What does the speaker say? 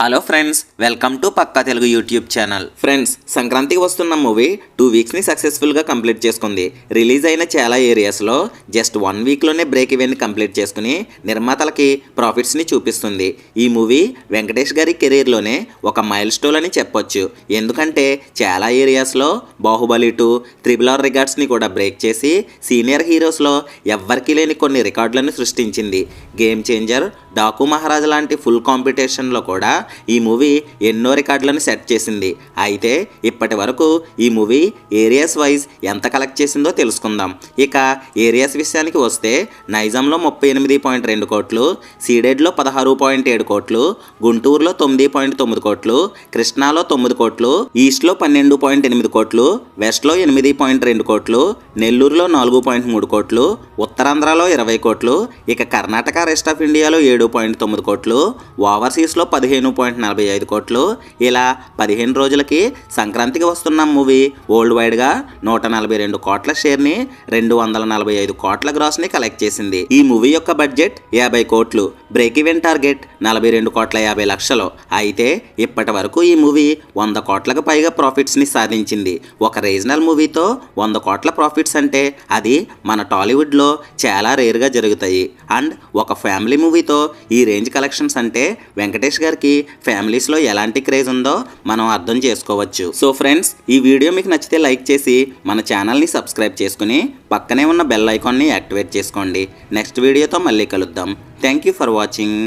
Hello friends welcome to Pakka Telugu YouTube channel friends సంక్రాంతికి వస్తున్న movie two వీక్స్ని సక్సెస్ఫుల్గా complete చేసుకుంది. రిలీజ్ అయిన చాలా ఏరియాస్లో జస్ట్ వన్ వీక్లోనే బ్రేక్ ఈవెంట్ కంప్లీట్ చేసుకుని నిర్మాతలకి ప్రాఫిట్స్ని చూపిస్తుంది. ఈ మూవీ వెంకటేష్ గారి కెరీర్లోనే ఒక మైల్ స్టోన్ అని చెప్పొచ్చు. ఎందుకంటే చాలా ఏరియాస్లో బాహుబలి టూ త్రిబుల్ ఆర్ రికార్డ్స్ని కూడా బ్రేక్ చేసి సీనియర్ హీరోస్లో ఎవ్వరికీ లేని కొన్ని రికార్డులను సృష్టించింది. గేమ్ చేంజర్ డాకు మహారాజ్ లాంటి ఫుల్ కాంపిటీషన్లో కూడా ఈ మూవీ ఎన్నో రికార్డులను సెట్ చేసింది. అయితే ఇప్పటి వరకు ఈ మూవీ ఏరియాస్ వైజ్ ఎంత కలెక్ట్ చేసిందో తెలుసుకుందాం. ఇక ఏరియాస్ విషయానికి వస్తే నైజాంలో ముప్పై ఎనిమిది పాయింట్ రెండు కోట్లు సీడెడ్లో పదహారు పాయింట్ ఏడు కోట్లు గుంటూరులో తొమ్మిది పాయింట్ తొమ్మిది కోట్లు కృష్ణాలో తొమ్మిది కోట్లు ఈస్ట్లో పన్నెండు పాయింట్ ఎనిమిది కోట్లు వెస్ట్లో ఎనిమిది పాయింట్ రెండు కోట్లు నెల్లూరులో నాలుగు పాయింట్ మూడు కోట్లు ఉత్తరాంధ్రలో ఇరవై కోట్లు ఇక కర్ణాటక రెస్ట్ ఆఫ్ ఇండియాలో ఏడు పాయింట్ తొమ్మిది కోట్లు ఓవర్సీస్లో పదిహేను పాయింట్ నలభై ఐదు కోట్లు. ఇలా పదిహేను రోజులకి సంక్రాంతికి వస్తున్న మూవీ వరల్డ్ వైడ్గా నూట నలభై రెండు కోట్ల షేర్ని రెండు వందల నలభై ఐదు కోట్ల గ్రాస్ని కలెక్ట్ చేసింది. ఈ మూవీ యొక్క బడ్జెట్ యాభై కోట్లు. బ్రేక్ ఈవెన్ టార్గెట్ నలభై రెండు కోట్ల యాభై లక్షలు. అయితే ఇప్పటి వరకు ఈ మూవీ వంద కోట్లకు పైగా ప్రాఫిట్స్ని సాధించింది. ఒక రీజనల్ మూవీతో వంద కోట్ల ప్రాఫిట్స్ అంటే అది మన టాలీవుడ్లో చాలా రేర్గా జరుగుతాయి. అండ్ ఒక ఫ్యామిలీ మూవీతో ఈ రేంజ్ కలెక్షన్స్ అంటే వెంకటేష్ గారికి ఫ్యామిలీస్లో ఎలాంటి క్రేజ్ ఉందో మనం అర్థం చేసుకోవచ్చు. సో ఫ్రెండ్స్ ఈ వీడియో మీకు నచ్చితే లైక్ చేసి మన ఛానల్ని సబ్స్క్రైబ్ చేసుకుని పక్కనే ఉన్న బెల్ ఐకాన్ని యాక్టివేట్ చేసుకోండి. నెక్స్ట్ వీడియోతో మళ్ళీ కలుద్దాం. Thank you for watching.